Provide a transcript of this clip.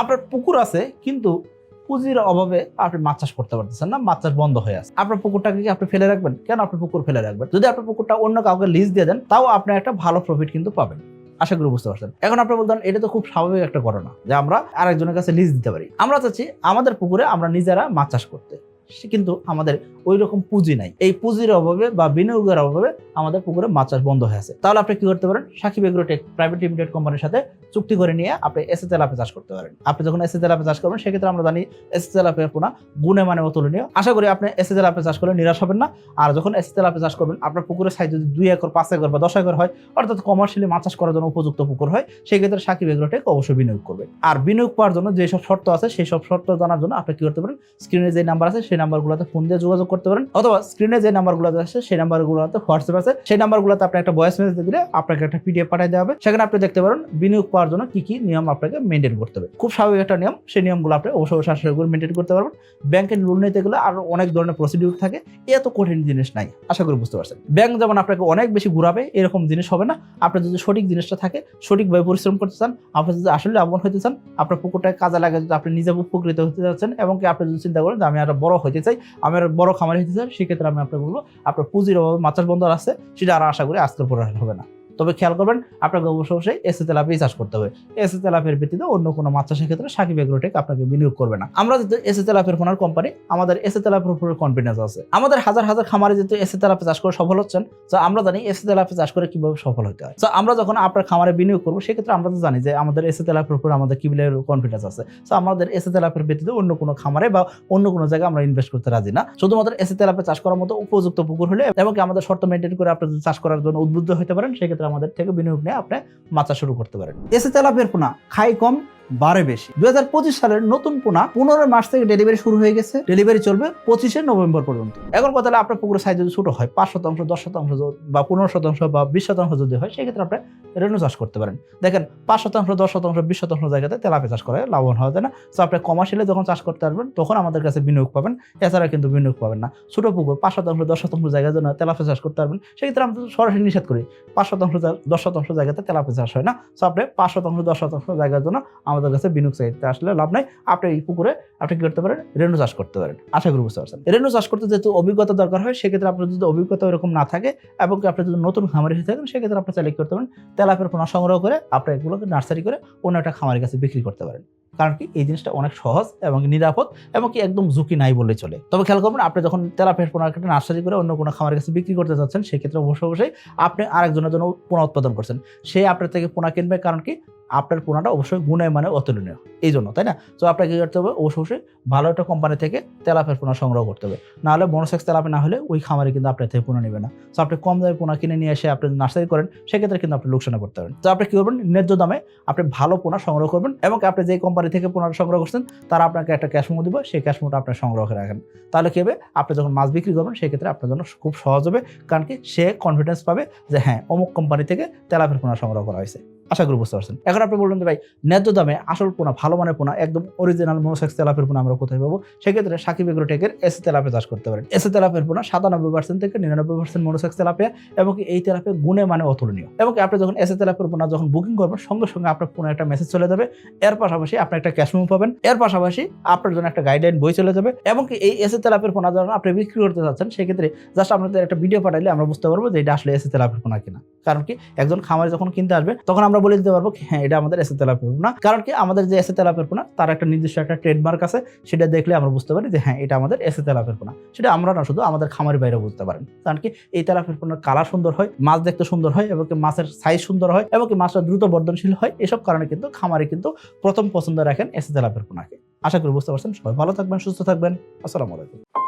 আপনার পুকুর আছে, কিন্তু পুঁজির অভাবে আপনি মাছ চাষ করতে পারতেছেন না, মাছ চাষ বন্ধ হয়ে আছে। আপনার পুকুরটাকে কি আপনি ফেলে রাখবেন? কেন আপনি পুকুর ফেলে রাখবেন? যদি আপনার পুকুরটা অন্য কাউকে লিজ দিয়ে দেন, তাও আপনি একটা ভালো প্রফিট কিন্তু পাবেন। আশা করি বুঝতে পারছেন। এখন আপনি বলতেন এটা তো খুব স্বাভাবিক একটা ঘটনা যে আমরা আরেকজনের কাছে লিজ দিতে পারি। আমরা চাচ্ছি আমাদের পুকুরে আমরা নিজেরা মাছ চাষ করতে। কিন্তু আমাদের ওই রকম পুঁজি নাই। এই পুঁজির অভাবে বা বিনিয়োগের অভাবে আমাদের পুকুরে মাছ চাষ বন্ধ হয়ে আছে। তাহলে আপনি কি করতে পারেন? সাকিব এগ্রোটেক প্রাইভেট লিমিটেড কোম্পানির সাথে চুক্তি করে নিয়ে আপনি এসে তেলাপে চাষ করতে পারেন। আপনি যখন এসে তেলাপে চাষ করবেন, সেক্ষেত্রে আমরা জানি এসে তেলাপে পোনা গুণে মানে অতুলনীয়। আশা করি আপনি এসে তেলাপে চাষ করলে নিরাশ হবেন না। আর যখন এসে তেলাপে চাষ করবেন, আপনার পুকুরের সাইজ যদি দুই একর, পাঁচ একর বা দশ একর হয়, অর্থাৎ কমার্শিয়ালি মাছ চাষ করার জন্য উপযুক্ত পুকুর হয়, সেক্ষেত্রে সাকিব এগ্রোটেক অবশ্যই বিনিয়োগ করবে। আর বিনিয়োগ পাওয়ার জন্য যেসব শর্ত আছে সেই সব শর্ত জানার জন্য আপনি কি করতে পারেন? স্ক্রিনে যে নাম্বার আছে, সেই নাম্বারগুলোতে ফোন দিয়ে যোগাযোগ পারেন। অথবা স্ক্রিনে যে নাম্বারগুলো আছে সেই নাম্বারগুলোতে হোয়াটসঅ্যাপ আছে। সেই নাম্বারগুলোতে আপনি একটা ভয়েস মেসেজ দিলে আপনাকে একটা পিডিএফ পাঠিয়ে দেওয়া হবে। সেখানে আপনি দেখতে পারেন বিনিয়োগ পাওয়ার জন্য কি কি নিয়ম আপনাকে মেনটেন করতে হবে। খুব স্বাভাবিক একটা নিয়ম। সেই নিয়মগুলো আপনি অবশ্যই করি মেনটেন করতে পারবেন। ব্যাংকের লোন নিতে গেলে আরও অনেক ধরনের প্রসিডিউর থাকে। এত কঠিন জিনিস নাই। আশা করি বুঝতে পারছেন। ব্যাংক যেমন আপনাকে অনেক বেশি ঘুরাবে, এরকম জিনিস হবে না। আপনার যদি সঠিক জিনিসটা থাকে, সঠিকভাবে পরিশ্রম করতে চান, আপনি যদি আসলে লাভবান হতে চান, আপনার পুকুরটাকে কাজে লাগে আপনি নিজে উপকৃত হতে চাচ্ছেন, এবং আপনি যদি চিন্তা করেন যে আমি আরও বড় হতে চাই, আমি আরও বড় খামারি হতে চান সেক্ষেত্রে আমি আপনাকে বলব, আপনার পুঁজির অভাবে মাথার বন্দর আছে, সেটা আর আশা করি আজকের পরে হবে না। তবে খেয়াল করবেন, আপনাকে অবশ্যই এসে তেলাপি চাষ করতে হবে। এসে তেলাপের ভিত্তিতে অন্য কোনো মাছ চাষের ক্ষেত্রে সাকিব এগ্রোটেক আপনাকে বিনিয়োগ করবে না। আমরা যেহেতু এসে তেলাপের কোনার কোম্পানি আমাদের এসে তেলাপের উপরে কনফিডেন্স আছে। আমাদের হাজার হাজার খামারে যেহেতু এসে তেলাপি চাষ করে সফল হচ্ছেন তো আমরা জানি এসে তেলাপি চাষ করে কীভাবে সফল হতে হয়। তো আমরা যখন আপনার খামারে বিনিয়োগ করব, সেক্ষেত্রে আমরা তো জানি যে আমাদের এসে তেলাপের উপরে আমাদের কি কনফিডেন্স আছে। তো আমাদের এসে তেলাপের ভিত্তিতে অন্য কোনো খামারে বা অন্য কোনো জায়গায় আমরা ইনভেস্ট করতে রাজি না। শুধুমাত্র এসে তেলাপে চাষ করার মতো উপযুক্ত পুকুর হলে এবং আমাদের শর্ত মেনটেন করে আপনি যদি চাষ করার জন্য উদ্বুদ্ধ হতে পারেন, সেক্ষেত্রে আমাদের থেকে বিনিয়োগ নিয়ে আপনি মাথা শুরু করতে পারেন। এসে তেলাপের পোনা খাই কম বারে বেশি। দুই সালের নতুন পোনা পনেরো মাস থেকে ডেলিভারি শুরু হয়ে গেছে। ডেলিভারি চলবে পঁচিশে নভেম্বর পর্যন্ত। এখন কথা আপনার পুকুরের সাইজ যদি ছোট হয়, পাঁচ শতাংশ, দশ শতাংশ বা পনেরো শতাংশ বা বিশ শতাংশ যদি হয়, সেক্ষেত্রে আপনি রেনু চাষ করতে পারেন। দেখেন, পাঁচ শতাংশ, দশ শতাংশ, বিশ শতাংশ জায়গাতে তেলাপি চাষ করে লাভবান হওয়া যায় না। তো আপনি কমার্শিয়ালে যখন চাষ করতে পারবেন তখন আমাদের কাছে বিনিয়োগ পাবেন। এছাড়া কিন্তু বিনিয়োগ পাবেন না। ছোট পুকুর, পাঁচ শতাংশ, দশ শতাংশ জায়গার জন্য তেলাপি চাষ করতে পারবেন সেক্ষেত্রে আমরা সরাসরি নিষেধ করি। পাঁচ শতাংশ, দশ শতাংশ জায়গাতে তেলাপি চাষ হয় না। তো আপনি পাঁচ শতাংশ, দশ শতাংশ জায়গার জন্য আমাদের কাছে বিনিয়োগ চাইতে আসলে লাভ নাই। আপনি এই পুকুরে আপনি কি করতে পারেন? রেণু চাষ করতে পারেন। আশা করি বুঝতে পারছেন। রেণু চাষ করতে যেহেতু অভিজ্ঞতা দরকার হয়, সেক্ষেত্রে আপনার যদি অভিজ্ঞতা এরকম না থাকে এবং আপনি যদি নতুন খামারি হয়ে থাকেন, সেক্ষেত্রে আপনি চাইলে করতে পারেন। তেলাপের পোনা সংগ্রহ করে আপনি এগুলোকে নার্সারি করে অন্য একটা খামারের কাছে বিক্রি করতে পারেন। কারণ কি এই জিনিসটা অনেক সহজ এবং নিরাপদ এবং কি একদম ঝুঁকি নাই বলে চলে। তবে খেয়াল করবেন আপনি যখন তেলাপের পোনা একটা নার্সারি করে অন্য কোনো খামারের কাছে বিক্রি করতে যাচ্ছেন, সেক্ষেত্রে অবশ্যই অবশ্যই আপনি আরেকজনের জন্য পোনা উৎপাদন করছেন। সে আপনার থেকে পোনা কিনবে কারণ কি আপনার পোনাটা অবশ্যই গুণায় মানে অতুলনীয়। এই জন্য, তাই না? তো আপনাকে কি করতে হবে? অবশ্যই অবশ্যই ভালো একটা কোম্পানি থেকে তেলাপের পোনা সংগ্রহ করতে হবে। নাহলে বনসেক্স তেলাপে না হলে ওই খামারে কিন্তু আপনার থেকে পোনা নেবে না। তো আপনি কম দামে পোনা কিনে নিয়ে এসে আপনি নার্সারি করেন, সেক্ষেত্রে কিন্তু আপনি লোকসানে পড়তে পারেন তো আপনি কী করবেন? ন্যায্য দামে আপনি ভালো পোনা সংগ্রহ করবেন এবং আপনি যে কোম্পানি থেকে পুনরায় সংগ্রহ করছেন, তারা আপনাকে একটা ক্যাশ মো দেবে, সেই ক্যাশ মোটা আপনি সংগ্রহ করে রাখেন। তাহলে কি হবে? আপনি যখন মাছ বিক্রি করবেন সেক্ষেত্রে আপনার জন্য খুব সহজ হবে, কারণ কি সে কনফিডেন্স পাবে যে হ্যাঁ অমুক কোম্পানি থেকে তেলাপের পোনা সংগ্রহ করা হয়েছে। আশা করি বুঝতে পারছেন। এখন আপনি বলবেন যে, ভাই, ন্যায্য দামে আসল পোনা, ভালো মানের পোনা, একদম অরিজিনাল মনোসেক্স তেলাপের পোনা আমরা কোথায় পাবো? সেক্ষেত্রে সাকিব এগ্রোটেকের এসে তেলাপে চাষ করতে পারেন। এসে তেলাপের পোনা সাতানব্বই পার্সেন্ট থেকে নিরানব্বই পার্সেন্ট মনোসেক্স তেলাপিয়া এবং এই তেলাপে গুণে মানে অতুলনীয়। এবং আপনি যখন এসে তেলাপের পোনা যখন বুকিং করবেন, সঙ্গে সঙ্গে আপনার পোনা একটা মেসেজ চলে যাবে। এর পাশাপাশি আপনি একটা ক্যাশ মেমো পাবেন। এর পাশাপাশি আপনার জন্য একটা গাইডলাইন বই চলে যাবে এবং এই এসে তেলাপের পোনা যখন আপনি বিক্রি করতে চাচ্ছেন সেক্ষেত্রে জাস্ট আপনাদের একটা ভিডিও পাঠাইলে আমরা বুঝতে পারব যে, এটা আসলে এসে তেলাপের পোনা কিনা। কারণ কি একজন খামারে যখন কিনতে আসবে, তখন আমরা বলে দিতে পারব হ্যাঁ এটা আমাদের এসে তেলাপের পোনা কারণ কি, আমাদের যে এসে তেলাপের পোনা তার একটা নির্দিষ্ট একটা ট্রেডমার্ক আছে, সেটা দেখলে আমরা বুঝতে পারি যে হ্যাঁ এটা আমাদের এসে তেলাপের পোনা সেটা আমরা না, শুধু আমাদের খামারের বাইরে বুঝতে পারেন। কারণ কি, এই তেলাপের পোনার কালার সুন্দর হয়, মাছ দেখতে সুন্দর হয়, এবং মাছের সাইজ সুন্দর হয়, এবং মাছটা দ্রুত বর্ধনশীল হয়, এসব কারণে কিন্তু খামারে কিন্তু প্রথম পছন্দ রাখেন এসে তেলাপের পোনাকে আশা করি বুঝতে পারছেন, সবাই ভালো থাকবেন, সুস্থ থাকবেন। আসসালামু আলাইকুম।